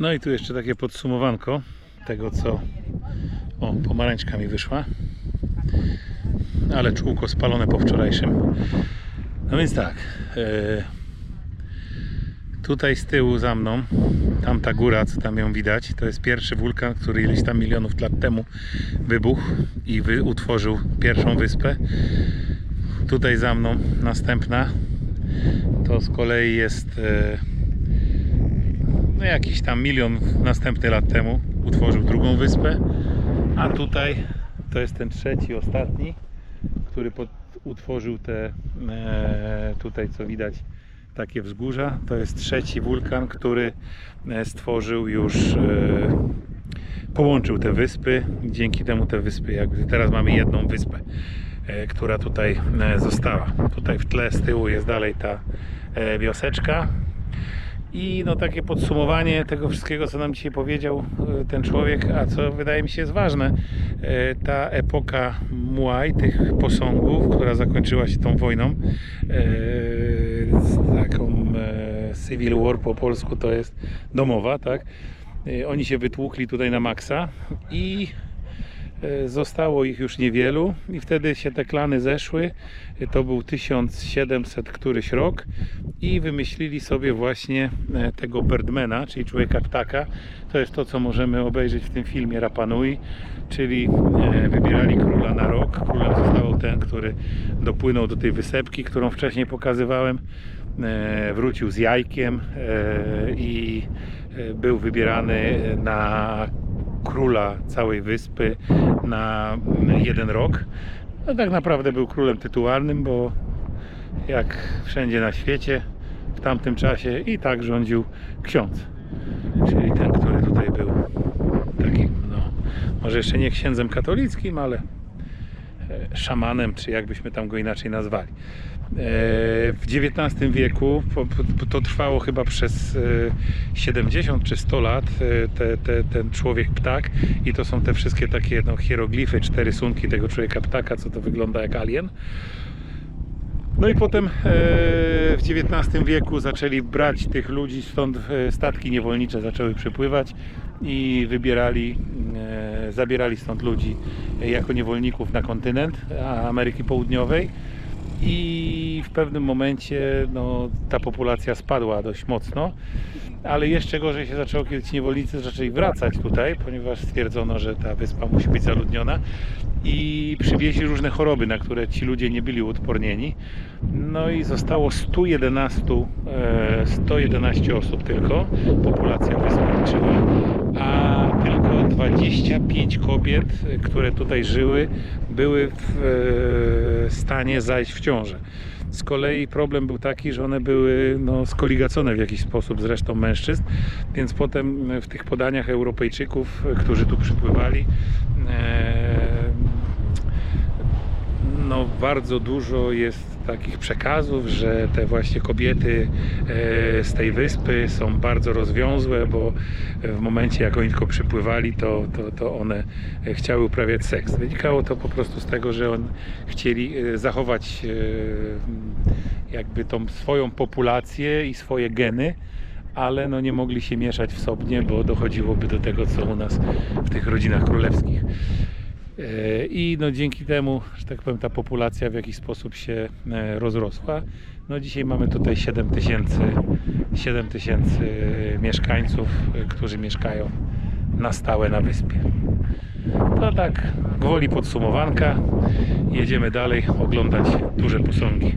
No i tu jeszcze takie podsumowanko tego, co. O, pomarańczka mi wyszła. Ale czółko spalone po wczorajszym. No więc tak. e, Tutaj z tyłu za mną, tamta góra, co tam ją widać, to jest pierwszy wulkan, który ileś tam milionów lat temu wybuchł i wy, utworzył pierwszą wyspę. Tutaj za mną następna, to z kolei jest e, no jakiś tam milion następny lat temu utworzył drugą wyspę, a tutaj to jest ten trzeci, ostatni, który pod, utworzył te e, tutaj co widać takie wzgórza. To jest trzeci wulkan, który e, stworzył już e, połączył te wyspy. Dzięki temu te wyspy, jakby teraz mamy jedną wyspę, e, która tutaj e, została. Tutaj w tle z tyłu jest dalej ta e, wioseczka. I no takie podsumowanie tego wszystkiego, co nam dzisiaj powiedział e, ten człowiek, a co wydaje mi się jest ważne, e, ta epoka Muay, tych posągów, która zakończyła się tą wojną, e, z taką Civil War po polsku to jest domowa, tak? Oni się wytłukli tutaj na maksa i Zostało ich już niewielu i wtedy się te klany zeszły. E, To był 1700 któryś rok i wymyślili sobie właśnie e, tego Birdmana, czyli człowieka ptaka. To jest to, co możemy obejrzeć w tym filmie Rapanui, czyli e, wybierali króla na rok. Królem został ten, który dopłynął do tej wysepki, którą wcześniej pokazywałem. E, Wrócił z jajkiem e, i e, był wybierany na króla całej wyspy na jeden rok. No tak naprawdę był królem tytułarnym, bo jak wszędzie na świecie w tamtym czasie i tak rządził ksiądz. Czyli ten, który tutaj był takim, no, może jeszcze nie księdzem katolickim, ale szamanem, czy jakbyśmy tam go inaczej nazwali. E, W XIX wieku to trwało chyba przez e, 70 czy 100 lat e, te, te, ten człowiek ptak i to są te wszystkie takie no, hieroglify, czy te rysunki tego człowieka ptaka, co to wygląda jak alien. No i potem e, w XIX wieku zaczęli brać tych ludzi, stąd e, statki niewolnicze zaczęły przypływać i wybierali, e, zabierali stąd ludzi jako niewolników na kontynent Ameryki Południowej. I w pewnym momencie no, ta populacja spadła dość mocno, ale jeszcze gorzej się zaczęło, kiedy ci niewolnicy zaczęli wracać tutaj, ponieważ stwierdzono, że ta wyspa musi być zaludniona i przywieźli różne choroby, na które ci ludzie nie byli uodpornieni. No i zostało 111, e, 111 osób tylko, populacja wyspy liczyła, a tylko 25 kobiet, e, które tutaj żyły, były w e, stanie zajść w ciążę. Z kolei problem był taki, że one były no, skoligacone w jakiś sposób z resztą mężczyzn, więc potem w tych podaniach Europejczyków, e, którzy tu przypływali, e, no bardzo dużo jest takich przekazów, że te właśnie kobiety e, z tej wyspy są bardzo rozwiązłe, bo w momencie jak oni tylko przypływali, to, to, to one e, chciały uprawiać seks. Wynikało to po prostu z tego, że on chcieli e, zachować jakby tą swoją populację i swoje geny, ale no nie mogli się mieszać w sobie, bo dochodziłoby do tego, co u nas w tych rodzinach królewskich. E, I no dzięki temu, że tak powiem, ta populacja w jakiś sposób się e, rozrosła. No dzisiaj mamy tutaj 7 tysięcy 7 tysięcy mieszkańców, e, którzy mieszkają na stałe na wyspie. To tak gwoli podsumowanka. Jedziemy dalej oglądać duże posągi.